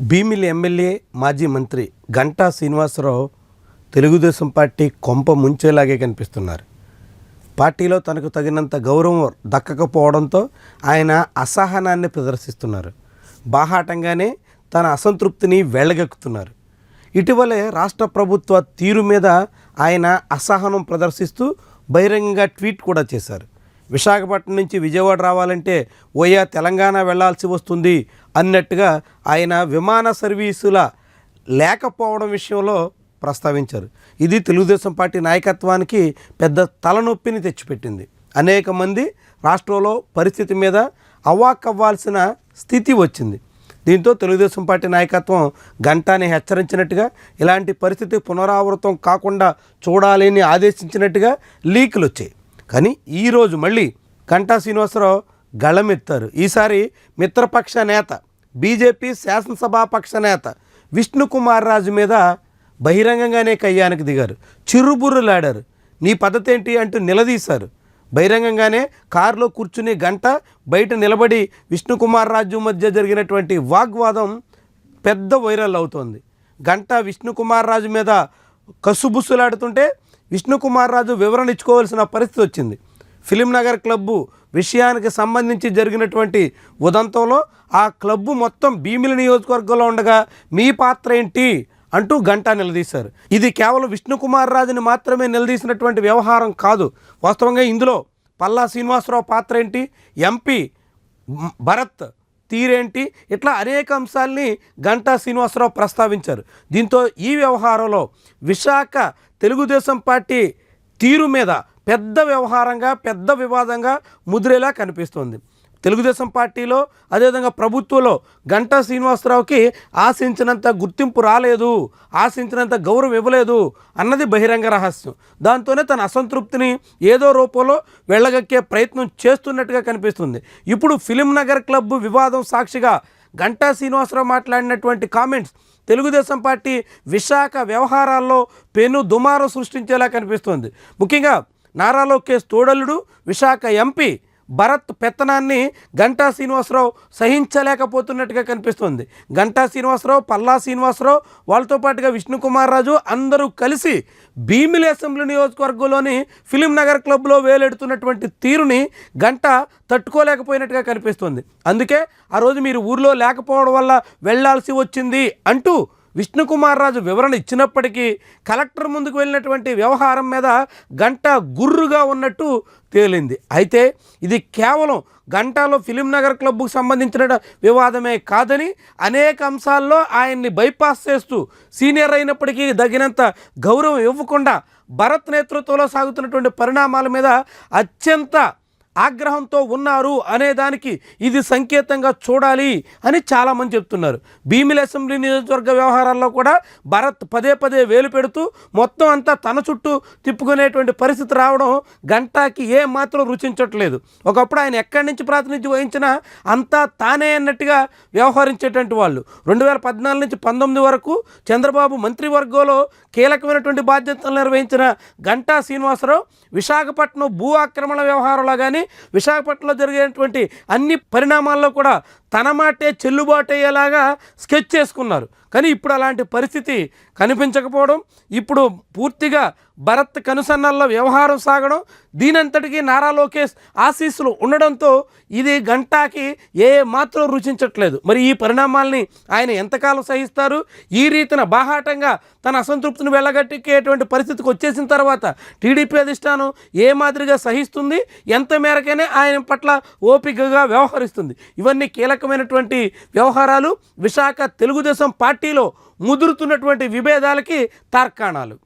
Bheemili MLA మాజీ మంత్రి Ganta Srinivasarao Telugu Desam party కొంప ముంచేలాగే కనిపిస్తున్నారు. పార్టీలో తనకు తగినంత గౌరవం దక్కకపోవడంతో ఆయన అసహనాన్ని ప్రదర్శిస్తున్నారు. బాహాటంగానే తన అసంతృప్తిని వెళ్ళగక్కుతున్నారు. ఇటీవలే రాష్ట్ర ప్రభుత్వ తీరు మీద ఆయన అసహనం ప్రదర్శిస్తూ బహిరంగంగా ట్వీట్ కూడా చేశారు. విశాఖపట్నం నుంచి విజయవాడ రావాలంటే ఓయా తెలంగాణ వెళ్ళాల్సి వస్తుంది అన్నట్టుగా ఆయన విమాన సర్వీసుల లేకపోవడం విషయంలో ప్రస్తావించారు. ఇది తెలుగుదేశం పార్టీ నాయకత్వానికి పెద్ద తలనొప్పిని తెచ్చిపెట్టింది. అనేక మంది రాష్ట్రంలో పరిస్థితి మీద అవ్వాకవ్వాల్సిన స్థితి వచ్చింది. దీంతో తెలుగుదేశం పార్టీ నాయకత్వం గంటాని హెచ్చరించినట్టుగా ఇలాంటి పరిస్థితి పునరావృతం కాకుండా చూడాలని ఆదేశించినట్టుగా లీకులు వచ్చాయి కానీ ఈరోజు మళ్ళీ గంటా శ్రీనివాసరావు గళమెత్తారు. ఈసారి మిత్రపక్ష నేత బీజేపీ శాసనసభా పక్ష నేత విష్ణుకుమార్ రాజు మీద బహిరంగంగానే కయ్యానికి దిగారు. చిరుబుర్రులాడారు. నీ పద్ధతి ఏంటి అంటూ నిలదీశారు. బహిరంగంగానే కారులో కూర్చుని గంట బయట నిలబడి విష్ణుకుమార్ రాజు మధ్య జరిగినటువంటి వాగ్వాదం పెద్ద వైరల్ అవుతోంది. గంట విష్ణుకుమార్ రాజు మీద కసుబుస్సులాడుతుంటే విష్ణుకుమార్ రాజు వివరణ ఇచ్చుకోవాల్సిన పరిస్థితి వచ్చింది. ఫిలిం నగర్ క్లబ్బు విషయానికి సంబంధించి జరిగినటువంటి ఉదంతంలో ఆ క్లబ్బు మొత్తం భీమిలి నియోజకవర్గంలో ఉండగా మీ పాత్ర ఏంటి అంటూ గంటా నిలదీశారు. ఇది కేవలం విష్ణుకుమార్ రాజుని మాత్రమే నిలదీసినటువంటి వ్యవహారం కాదు. వాస్తవంగా ఇందులో పల్లా శ్రీనివాసరావు పాత్ర ఏంటి? ఎంపీ భరత్ తీరేంటి? ఇట్లా అనేక అంశాల్ని గంటా శ్రీనివాసరావు ప్రస్తావించారు. దీంతో ఈ వ్యవహారంలో విశాఖ తెలుగుదేశం పార్టీ తీరు మీద పెద్ద వ్యవహారంగా పెద్ద వివాదంగా ముద్రేలా కనిపిస్తోంది. తెలుగుదేశం పార్టీలో అదేవిధంగా ప్రభుత్వంలో గంటా శ్రీనివాసరావుకి ఆశించినంత గుర్తింపు రాలేదు ఆశించినంత గౌరవం ఇవ్వలేదు అన్నది బహిరంగ రహస్యం. దాంతోనే తన అసంతృప్తిని ఏదో రూపంలో వెళ్ళగక్కే ప్రయత్నం చేస్తున్నట్టుగా కనిపిస్తుంది. ఇప్పుడు ఫిలిం నగర్ క్లబ్ వివాదం సాక్షిగా గంటా శ్రీనివాసరావు మాట్లాడినటువంటి కామెంట్స్ తెలుగుదేశం పార్టీ విశాఖ వ్యవహారాల్లో పెను దుమారం సృష్టించేలా కనిపిస్తోంది. ముఖ్యంగా నారా లోకేష్ తోడలుడు విశాఖ ఎంపీ భరత్ పెత్తనాన్ని గంటా శ్రీనివాసరావు సహించలేకపోతున్నట్టుగా కనిపిస్తుంది. గంటా శ్రీనివాసరావు పల్లా శ్రీనివాసరావు వాళ్ళతో పాటుగా విష్ణుకుమార్ రాజు అందరూ కలిసి భీమిలి అసెంబ్లీ నియోజకవర్గంలోని ఫిలిం నగర్ క్లబ్లో వేలెడుతున్నటువంటి తీరుని గంట తట్టుకోలేకపోయినట్టుగా కనిపిస్తుంది. అందుకే ఆ రోజు మీరు ఊర్లో లేకపోవడం వల్ల వెళ్ళాల్సి వచ్చింది అంటూ విష్ణుకుమార్ రాజు వివరణ ఇచ్చినప్పటికీ కలెక్టర్ ముందుకు వెళ్ళినటువంటి వ్యవహారం మీద గంట గుర్రుగా ఉన్నట్టు తేలింది. అయితే ఇది కేవలం గంటాలో ఫిలిం నగర్ క్లబ్కు సంబంధించిన వివాదమే కాదని అనేక అంశాల్లో ఆయన్ని బైపాస్ చేస్తూ సీనియర్ అయినప్పటికీ తగినంత గౌరవం ఇవ్వకుండా భరత్ నేతృత్వంలో సాగుతున్నటువంటి పరిణామాల మీద అత్యంత ఆగ్రహంతో ఉన్నారు అనేదానికి ఇది సంకేతంగా చూడాలి అని చాలామంది చెప్తున్నారు. భీమిల అసెంబ్లీ నియోజకవర్గ వ్యవహారాల్లో కూడా భరత్ పదే పదే వేలు పెడుతూ మొత్తం అంతా తన చుట్టూ తిప్పుకునేటువంటి పరిస్థితి రావడం గంటాకి ఏ మాత్రం రుచించట్లేదు. ఒకప్పుడు ఆయన ఎక్కడి నుంచి ప్రాతినిధ్యం వహించినా అంతా తానే అన్నట్టుగా వ్యవహరించేటువంటి వాళ్ళు. రెండు వేల పద్నాలుగు నుంచి పంతొమ్మిది వరకు చంద్రబాబు మంత్రివర్గంలో కీలకమైనటువంటి బాధ్యతలు నిర్వహించిన గంటా శ్రీనివాసరావు విశాఖపట్నం భూ ఆక్రమణ వ్యవహారంలో కానీ విశాఖపట్నంలో జరిగేటువంటి అన్ని పరిణామాల్లో కూడా తన మాటే చెల్లుబాటు అయ్యేలాగా స్కెచ్ చేసుకున్నారు. కానీ ఇప్పుడు అలాంటి పరిస్థితి కనిపించకపోవడం ఇప్పుడు పూర్తిగా భరత్ కనుసన్నల్లో వ్యవహారం సాగడం దీనంతటికీ నారా లోకేష్ ఆశీస్సులు ఉండడంతో ఇది గంటాకి ఏ మాత్రం రుచించట్లేదు. మరి ఈ పరిణామాల్ని ఆయన ఎంతకాలం సహిస్తారు? ఈ రీతిన బాహాటంగా తన అసంతృప్తిని వెళ్ళగట్టేటువంటి పరిస్థితికి వచ్చేసిన తర్వాత టీడీపీ అధిష్టానం ఏ మాదిరిగా సహిస్తుంది? ఎంత మేరకైనా ఆయన పట్ల ఓపికగా వ్యవహరిస్తుంది. ఇవన్నీ కీలకమైనటువంటి వ్యవహారాలు. విశాఖ తెలుగుదేశం పార్టీ పార్టీలో ముదురుతున్నటువంటి విభేదాలకి తార్కాణాలు.